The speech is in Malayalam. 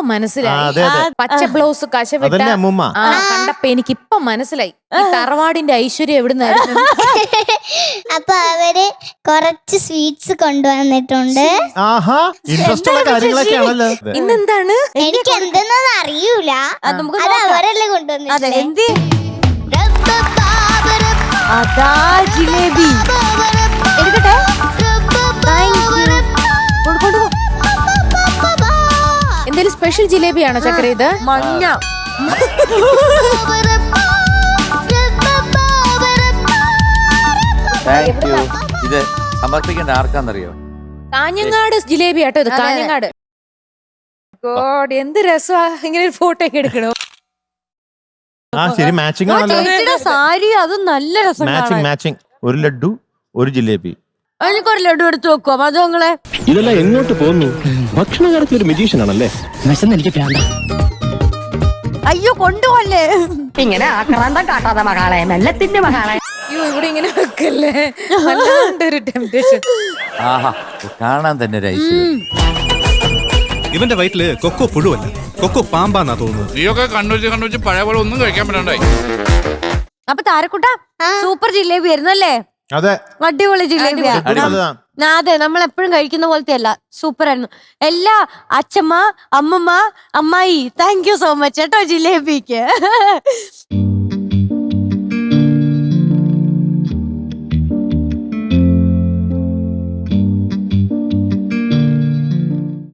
ഇപ്പൊ മനസ്സിലായി. ആ പച്ച ബ്ലൗസ് കശവിട്ട ആ കണ്ടപ്പോ എനിക്ക് ഇപ്പൊ മനസ്സിലായി. ഈ തറവാടിന്റെ ഐശ്വര്യം എവിടെ നിന്നായിരുന്നു അപ്പൊ അവർ കുറച്ച് സ്വീറ്റ്സ് കൊണ്ടുവന്നിട്ടുണ്ട്. ഇന്നെന്താണ്? എനിക്ക് എന്തെന്നത് അറിയൂല. അത്. അവരല്ലേ കൊണ്ടുവന്നിട്ടുണ്ട് എന്ത്? അതാ ജിലേബി. സ്പെഷ്യൽ ജിലേബിയാണോ ചക്കര ഇത്? മഞ്ഞ. താങ്ക് യു ഇത് സമർപ്പിക്കേണ്ട ആർക്കാന്നറിയോ? കാഞ്ഞങ്ങാട് ജിലേബി ആട്ടോ ഇത് കാഞ്ഞങ്ങാട്. ഗോഡ് എന്ത് രസമാ ഇങ്ങനെ ഒരു ഫോട്ടോ ഒക്കെ എടുക്കണോ. ആ ശരി മാച്ചിങ് ആണല്ലോ. ചേച്ചിയുടെ സാരി അത് നല്ല രസം മാച്ചിങ് മാച്ചിങ് ഒരു ലഡു ഒരു ജിലേബി. എനിക്കൊരു ലഡു എടുത്തു വെക്കുവോ? മധുങ്ങളെ ഇതെല്ലാം എങ്ങോട്ട് പോകുന്നു ഭക്ഷണകാലത്ത് ഒരു magician ആണല്ലേ? വിശന്ന് എനിക്ക് അയ്യോ കൊണ്ടുപോല്ലേ ഇങ്ങനെ ആക്രാന്തം കാട്ടാതെ മകളെ മെല്ലത്തിന്റെ മകളെ അയ്യോ ഇവിടെ ഇങ്ങനെ വെക്കല്ലേ? വല്ലാണ്ടൊരു ടെംപ്റ്റേഷൻ ആഹാ കാണാൻ തന്നെ ഒരു ഐശ്വര്യം. ഇവന്റെ വയറ്റിൽ കൊക്കോ പുഴുവല്ല. കൊക്കോ പാമ്പാന്നാ തോന്നുന്നത്. നീയൊക്കെ കണ്ണുവെച്ച് കണ്ണുവെച്ച് പഴയ പോലെ ഒന്നും കഴിക്കാൻ പറ്റണ്ടായി. അപ്പൊ താരക്കുട്ട സൂപ്പർ ജിലേബി ആയിരുന്നു അല്ലേ അതെ. അടിപൊളി ജിലേബിയാ. അടിപൊളിതാ. അതെ നമ്മൾ എപ്പോഴും കഴിക്കുന്ന പോലത്തെ അല്ല സൂപ്പർ ആയിരുന്നു. എല്ലാ അച്ഛമ്മ അമ്മമ്മ അമ്മായി താങ്ക് യു സോ മച്ച് കേട്ടോ ജിലേബിക്ക്.